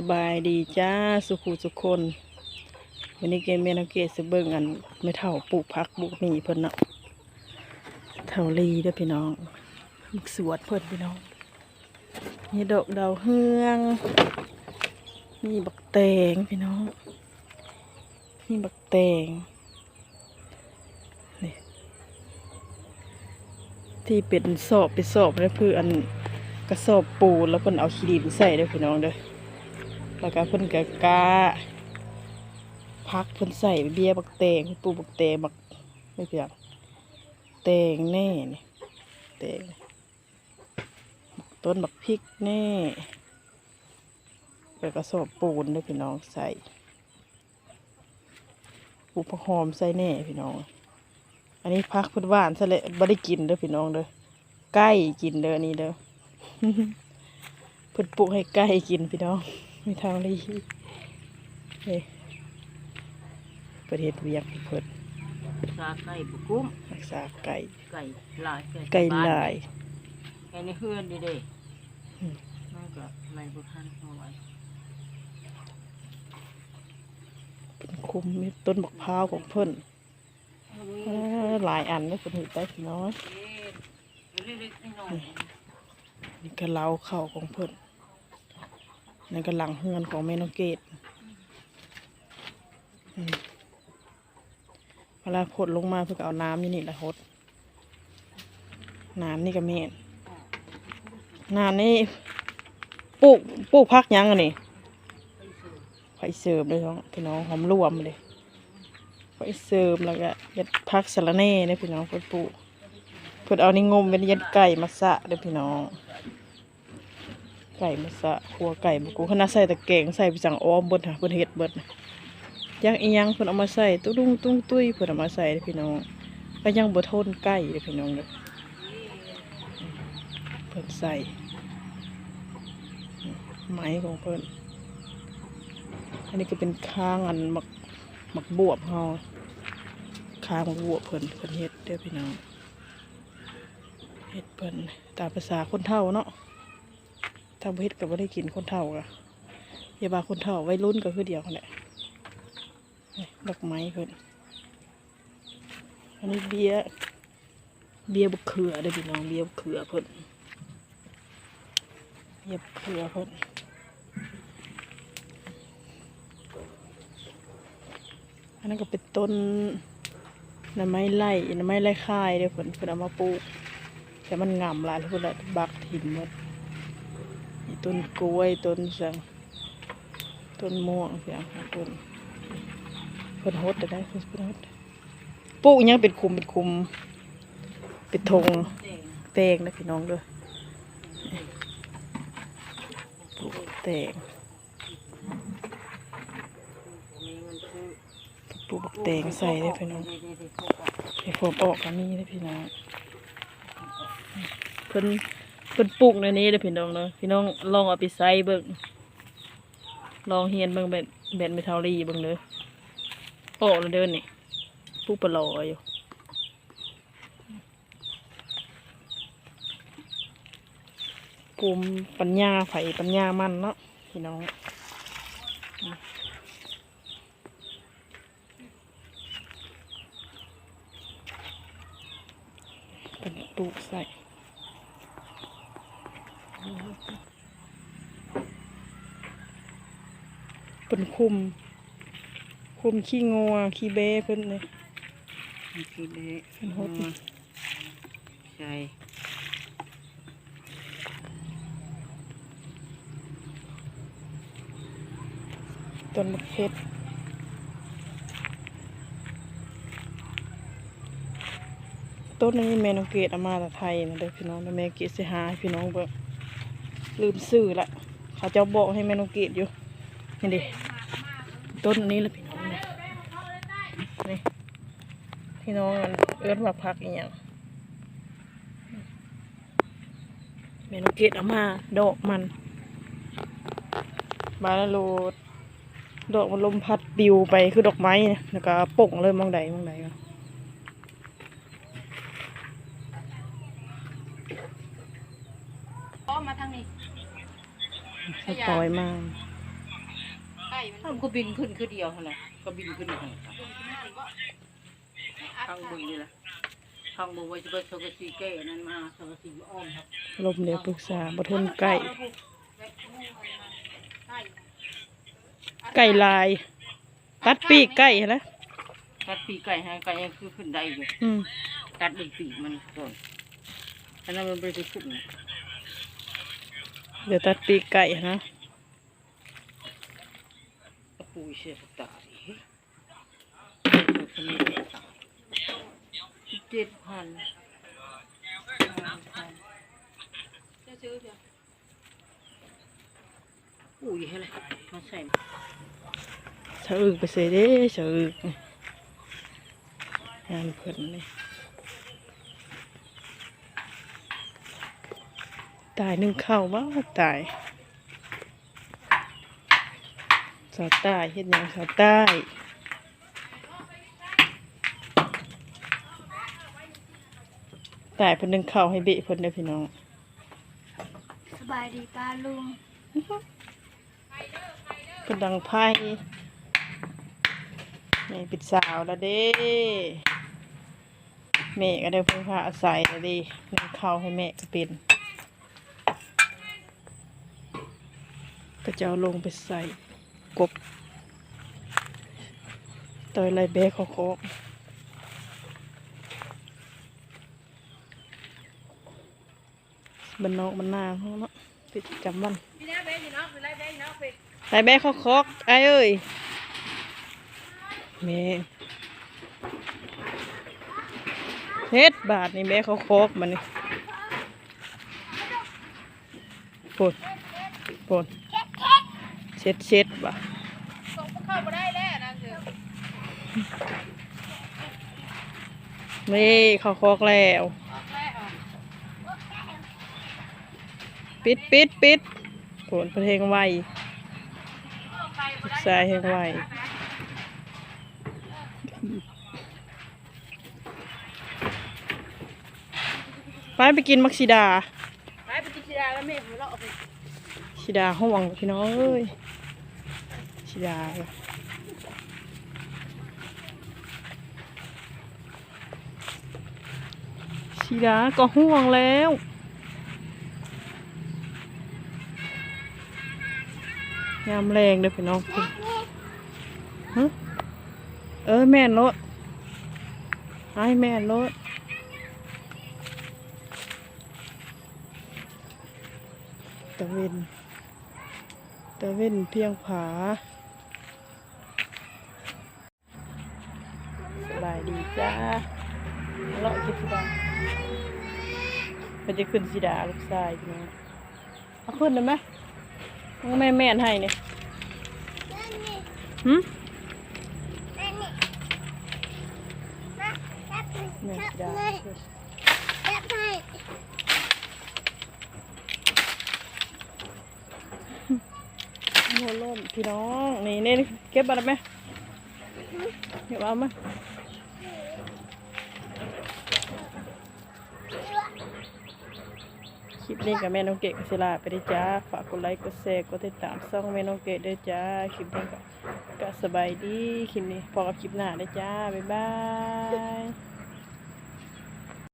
สบายดีจ้าสุขุสุขคนวันนี้เกมเมนองเกตสเบิ่งอันไม่เท่าปลูกพักปลูกหมีเพิ่นเนาะเท่าลีด้อพี่น้องมักสวดเพิ่นพี่น้องนี่ดอกดาวเฮืองมีบักแตงพี่น้องมีบักแตงนี่ที่เป็นสอบเป็นสอบนั่นคืออันกระสอบปูแล้วเพิ่นเอาขี้ดินใส่ด้อพี่น้องเด้อ แล้วก็เพิ่นก็กาพักเพิ่นใส่เบี้ยบักแตงปูบักแตงบักไม่เพียงแตงแน่นี่แตงต้นบักพริกแน่แล้วก็สอบปูนเด้วยพี่น้องใส่ปูผักหอมใส่แน่พี่น้อง อันนี้พักเพิ่นหวานซะเลยบ่ได้กินเด้อพี่น้องเด้อไก่กินเด้ออันนี้เด้อเพิ่นปลูกให้ไก่กินพี่น้อง ไม่เท่าเลยเฮ้ยประเทศเวียกให้เพิ่นซาไก่บุกุ้มรักษาไก่ ไก่ลายไก่ลายไก่ในเฮือนดีเด้อืมนั่นก็ไม่บุทันเอาไว้เป็นคุมมีต้นบักพร้าวของเพิ่นเอ้อหลายอันเลยเพิ่นเห็นไปพี่น้องเล็กๆน้อยนี่ก็เล้าเข่าของเพิ่น นั่นก็หลังเฮือนของแม่น้อเกดเวลาพดลงมาเพื่อเอาน้ำนี่นี่แหละฮดน้ำนี่ก็แม่นน้ำนี่ปลูกปลูกพักยังอันนี้ไฟเสริมเลยน้องพี่น้องหอมรวมเลยไฟเสริมแล้วก็ยัดพักสะระแน่เนี่ยพี่น้องเพิ่นปลูกเพิ่นเอานี่งมเป็นยัดไก่มาสะเด้อพี่น้อง ไก่มาสะขัวไก่บุกูขนาดใส่ตะแกงใส่ไปจังอ้อมเบิดค่ะเพิ่นเฮ็ดเบิดนะย่างอียังเพิ่นเอามาใส่ตุ้ดุ้งตุ้งตุ้ยเพิ่นเอามาใส่เด้อพี่น้องก็ยังบ่ทนไก่เด้อพี่น้องเด้อเพิ่นใส่ไหมของเพิ่นอันนี้ก็เป็นข้างอันหมักหมักบวบเฮาข้างหมักบวบเพิ่นเพิ่นเฮ็ดเด้อพี่น้องเฮ็ดเพิ่นตามภาษาคนเฒ่าเนาะ ถ้าบ่เฮ็ดก็บ่ได้กินคนเฒ่าอะอย่าว่าคนเฒ่าไวัยรุ่นก็คือเดียวกันแหละนี่ดอกไม้เพิ่นอันนี้เบียร์เบียร์บุกเขือเด้พี่น้องเบียร์บุกเขือเพิ่นเบียร์บุกเขือเพิ่นอันนั้นก็เป็นต้นหน่อไม้ไล่หน่อไม้ไล่ค่ายเดี๋ยวเพิ่นเพิ่นเอามาปลูกแต่มันงามหลายเพิ่นละบักถิ่มหมด ต้นกล้วยต้นสังต้นม่วงเสียงของเพิ่นเพิ่นฮดได้เพิ่นเพิ่นฮดปลูกยังเป็นคุมเป็นคุม เป็นธงเต่งแตงนะพี่น้องด้อปลูกแตงมีเงินซื้อปลูกบักแตงใส่ได้พี่น้องดีๆๆพวกออกไอ้ฝนออกก็มีเลยพี่น้องเพิ่น เพิ่นปลูกในนี้เลยพี่น้องเนาะพี่น้องลองเอาไปใส่เบิ่งลองเฮียนเบิ่งแบบแบบเมทัลลีเบิ่งเด้อออกแล้วเด้อนี่ปลูกปลอยอยู่ภูมปัญญาไผปัญญามันเนาะพี่น้องป็นปลูกใส่ เป็นคุม คุมขี้งัวขี้เบ้เพิ่นเลยมีคือเละเป็นฮดใช่ต้นมะเพชรต้นนี้แม่น้องเกดเอามาจากไทยนะเด้อพี่น้องแล้วแม่เกดสิหาให้พี่น้องเบิ่ง ลืมซื้อละเขาเจ้าบอกให้แม่น้องเกดอยู่นี่ดิต้นนี้แหละพี่น้องนี่นี่พี่น้องอันเอิ้นว่าพักอีหยังแมน้องเกดเอามาดอกมันมาลโลดดอกมันลมพัดปิวไปคือดอกไม้นี่ยแล้วก็ป่งเลยมองใดมองใดก็ อ้อมมาทางนี้สตอยมากเถ้ามันก็บินขึ้นคือเดียวเท่านั้นก็บินขึ้นเท่านั้นทางบึงนี่แหละทางบึงว่าจะไปสกสีแก้นั่นมาสกสีอ้อมครับลมเดี๋ยวปรึกษาบ่ทนไก่ไก่ลาย ตัดปีกไก่หั่นนะตัดปีกไก่ให้ไก่ยังคือขึ้นได้อยู่อืมตัดเป็นปีกมันก่อนอันนั้นมันไม่ได้ขึ้นนะเดี๋ยวตัดปีกไก่หั่นนะ ตะปูเสียสตาร์เจ็ดพันอุ้ยอะไรมาใส่สะอึกไปเสียเด้สะอึกงานเพิ่นเลยตายหนึ่งเข้าว่าตาย สาวใต้เฮ็ดหยังสาวใต้ตายเพิ่นหนึ่งเข้าให้เบะเพิ่นเด้อพี่น้องสบายดีป้าลุงกระดังไพ่แม่ปิดสาวแล้วเด้แม่ก็ได้เพิ่งพาอาศัยแล้วเดินึ่งข้าวให้แม่ก็เป็นก็จะเอาลงไปใส่ กบตอยไรแบกขาโคกบันนอกบันนาเขาเนาะปิดจำวันไปแม่เขาคอกไอ้เอ้ยแม่เฮ็ดบาทนี่แม่เขาคอกมันนี่ปวดปวด เช็ดเช็ดบ่นี่เขาคอกแล้วปิดปิดปิดผลเพลงไวสายแห่งไวไปไปกินมักซิดา ไปไปกินชีดาแล้วแม่ผมเลาะไป ซิดาห้องพี่น้องเอ้ยซิดาซิดาก็ห่วงแล้วยามแรงเด้อพี่น้องฮะเออแม่นรถให้แม่นรถตะเวน ตะเวนเพียงผา สบายดีจ้าเลาะกินสิดามันจะขึ้นสิดาลูกชายพี่น้องเอาขึ้นได้ไหมแม่แม่นให้เนี่ยหืมแม่นี่แม่แม่แม่สิดา แม่แม่ให้ โมล่ม พี่น้องนี่นี่เก็บอะไรไหมเก็บเอาไหมคลิปนี้กับแม่น้องเกดกัสลาไปด้จ้าฝากกดไลค์กดแชร์กดติดตามช่องแม่น้องเกดด้วยจ้าคลิปนี้ก็สบายดีคลิปนี้พอกับคลิปหน้าได้จ้าบ๊ายบาย